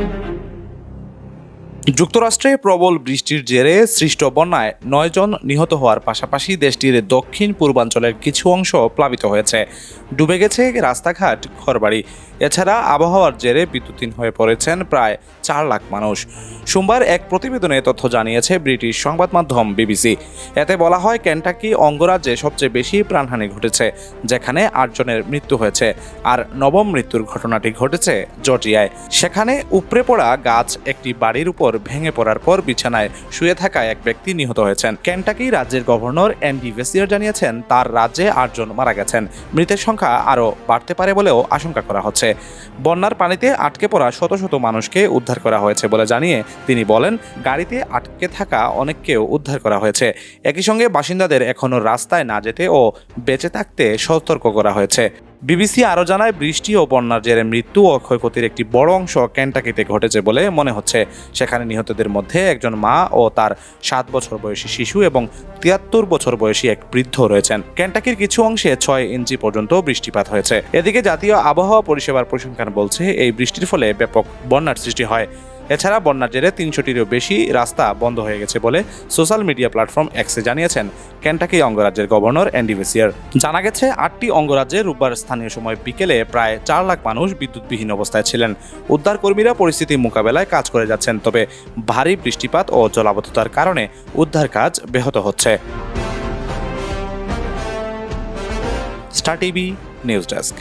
thank you. যুক্তরাষ্ট্রে প্রবল বৃষ্টির জেরে সৃষ্ট বন্যায় নয়জন নিহত হওয়ার পাশাপাশি দেশটির দক্ষিণ পূর্বাঞ্চলের কিছু অংশ প্লাবিত হয়েছে। ডুবে গেছে রাস্তাঘাট, ঘরবাড়ি। এছাড়া আবহাওয়ার জেরে বিদ্যুৎহীন হয়ে পড়েছেন প্রায় চার লাখ মানুষ। সোমবার এক প্রতিবেদনে তথ্য জানিয়েছে ব্রিটিশ সংবাদ মাধ্যম বিবিসি। এতে বলা হয় ক্যান্টাকি অঙ্গরাজ্যে সবচেয়ে বেশি প্রাণহানি ঘটেছে, যেখানে আটজনের মৃত্যু হয়েছে আর নবম মৃত্যুর ঘটনাটি ঘটেছে জর্জিয়ায়। সেখানে উপড়ে পড়া গাছ একটি বাড়ির উপর ভেঙে পড়ার পর বিছানায় শুয়ে থাকা এক ব্যক্তি নিহত হয়েছেন। কেন্টাকি রাজ্যের গভর্নর অ্যান্ডি ভেসিয়ার জানিয়েছেন, তার রাজ্যে আটজন মারা গেছেন। মৃতের সংখ্যা আরও বাড়তে পারে বলেও আশঙ্কা করা হচ্ছে। বন্যার পানিতে আটকে পড়া শত শত মানুষকে উদ্ধার করা হয়েছে বলে জানিয়ে তিনি বলেন, গাড়িতে আটকে থাকা অনেককেও উদ্ধার করা হয়েছে। একই সঙ্গে বাসিন্দাদের এখনও রাস্তায় না যেতে ও বেঁচে থাকতে সতর্ক করা হয়েছে। বিবিসি আরও জানায়, বৃষ্টি ও বন্যার জেরে মৃত্যু ও ক্ষয়ক্ষতির একটি বড় অংশ ক্যান্টাকিতে ঘটেছে বলে মনে হচ্ছে। সেখানে নিহতদের মধ্যে একজন মা ও তার সাত বছর বয়সী শিশু এবং তিয়াত্তর বছর বয়সী এক বৃদ্ধ রয়েছেন। ক্যান্টাকির কিছু অংশে ছয় ইঞ্চি পর্যন্ত বৃষ্টিপাত হয়েছে। এদিকে জাতীয় আবহাওয়া পরিষেবার পরিসংখ্যান বলছে, এই বৃষ্টির ফলে ব্যাপক বন্যার সৃষ্টি হয়। এছাড়া বন্যার জেরে তিনশোটিরও বেশি রাস্তা বন্ধ হয়ে গেছে বলে সোশ্যাল মিডিয়া প্ল্যাটফর্ম এক্সে জানিয়েছেন কেন্টাকি অঙ্গরাজ্যের গভর্নর অ্যান্ডি ভেসিয়ার। জানা গেছে, আটটি অঙ্গরাজ্যে রোববার স্থানীয় সময় বিকেলে প্রায় চার লাখ মানুষ বিদ্যুৎবিহীন অবস্থায় ছিলেন। উদ্ধার কর্মীরা পরিস্থিতি মোকাবেলায় কাজ করে যাচ্ছেন, তবে ভারী বৃষ্টিপাত ও জলাবদ্ধতার কারণে উদ্ধার কাজ ব্যাহত হচ্ছে। Star TV, news desk.